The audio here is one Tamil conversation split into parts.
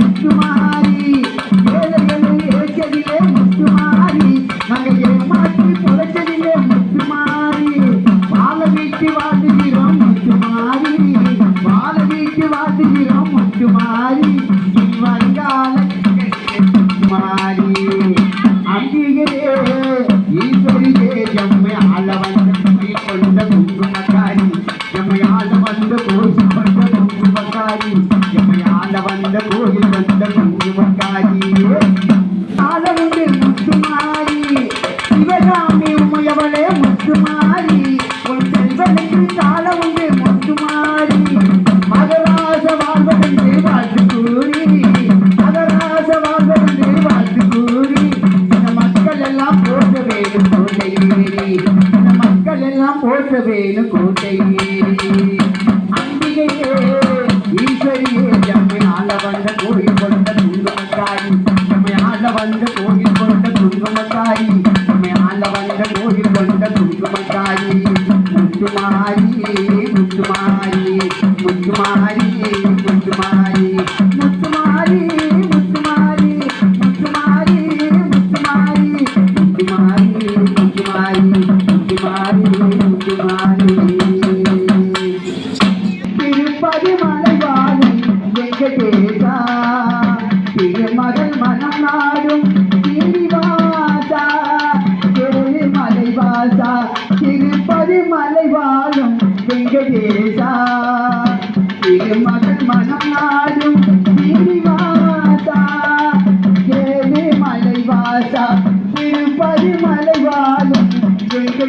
ಮುಖ್ಯವಾಗಿ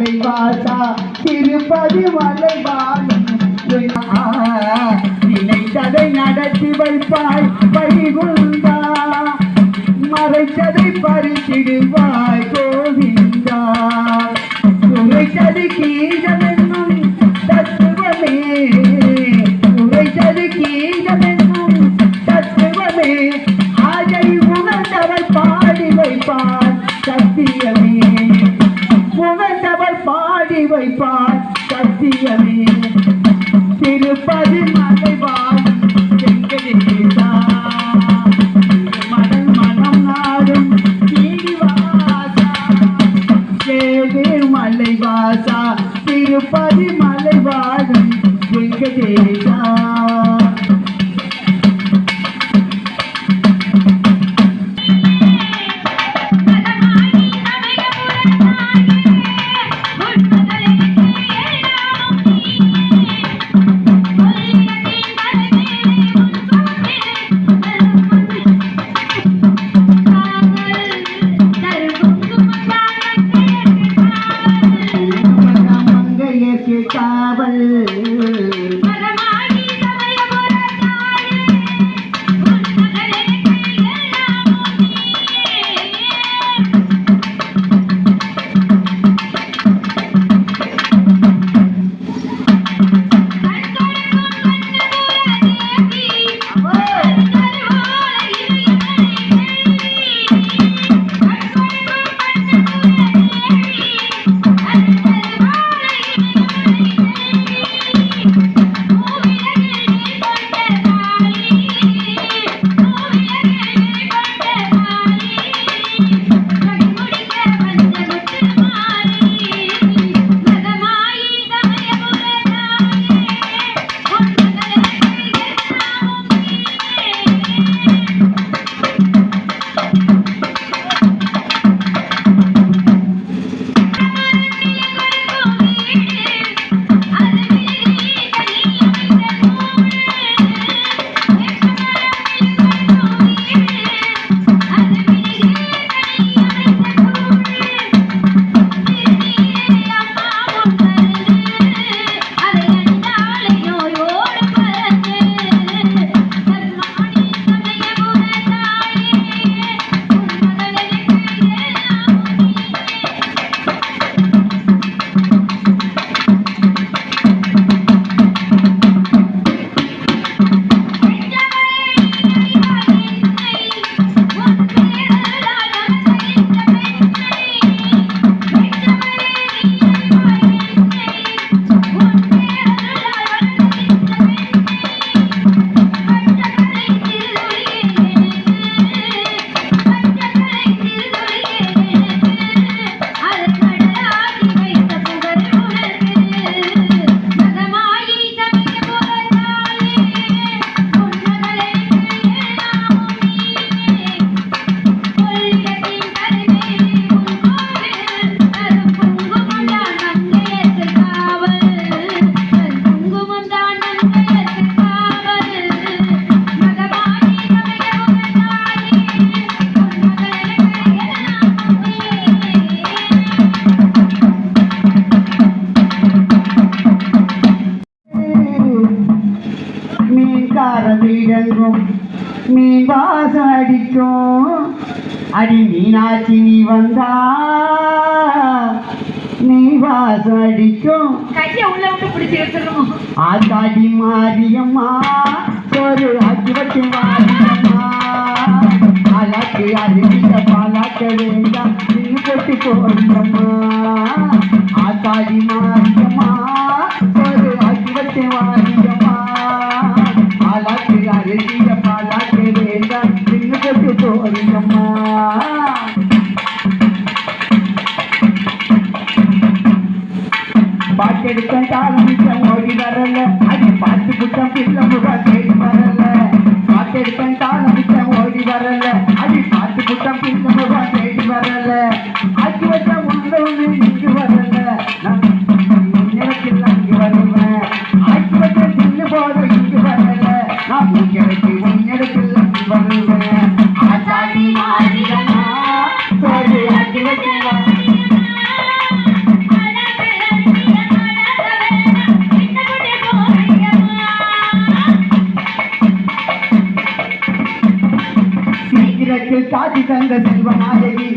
மலை வாசா திருப்பதி மலை நினைத்ததை நடத்தி வைப்பாய் பரிகுந்தா. மறைத்ததை பறித்திடுவாய் கோவிந்தா. துரைத்தது கீழ எங்கும் மீன் வாசம் அடிக்கும் அடி மீனாட்சி நீ வந்தா. நீ வாசம் அடிக்கும் கைய உள்ள விட்டு பிடிச்சி எடுத்துடணும் ஆத்தாடி மாரியம்மா ஒரு வச்சு மாரியம்மா அலக்கு அருகில பாலாக்க வேண்டாம். நீ போட்டு போறியம்மா ஆத்தாடி மாரியம்மா போட்டு போறியம்மா பாட்டெடுத்தேன் தாளமிச்சம் ஓடி வரல. அது பாட்டு புட்டம் பிள்ளை முகா தேடி வரல. பாட்டெடுத்தேன் தாளமிச்சம் ஓடி வரல. அது பாட்டு புட்டம் பிள்ளை முகா தேடி வரல. அச்சு வச்ச உண்டோன்னு இங்கு வரல. நான் நினைக்கிല്ല இங்கு வருவேன். அச்சு வச்ச சின்ன போத இங்கு வரல. நான் உங்களுக்கு உன்னிடத்தில் இங்கு வருவேன். காட்சி தந்த செல்வமாதேவி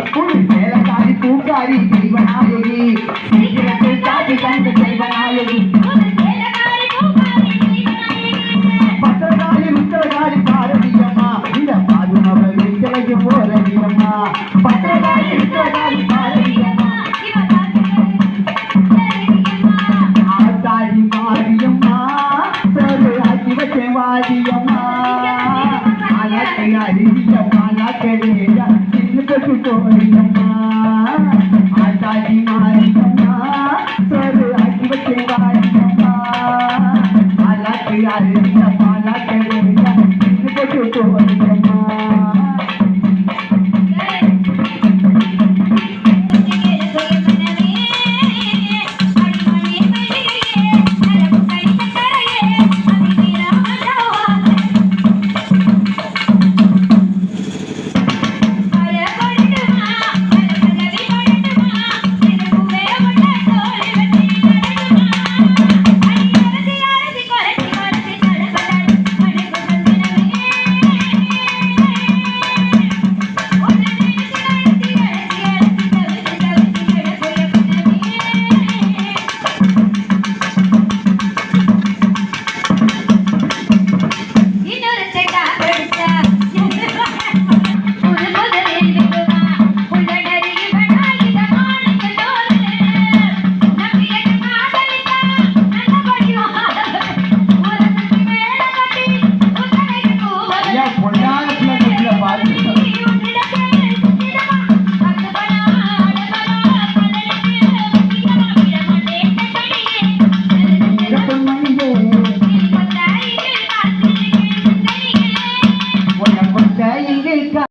அரியம்மா அழகை அரியம்மா நகரேடா சின்ன சுட்டோரியம்மா ஆட்டாடி மாரியம்மா. சொரு அடிவத்தை வாரியம்மா. அழகை அரியம்மா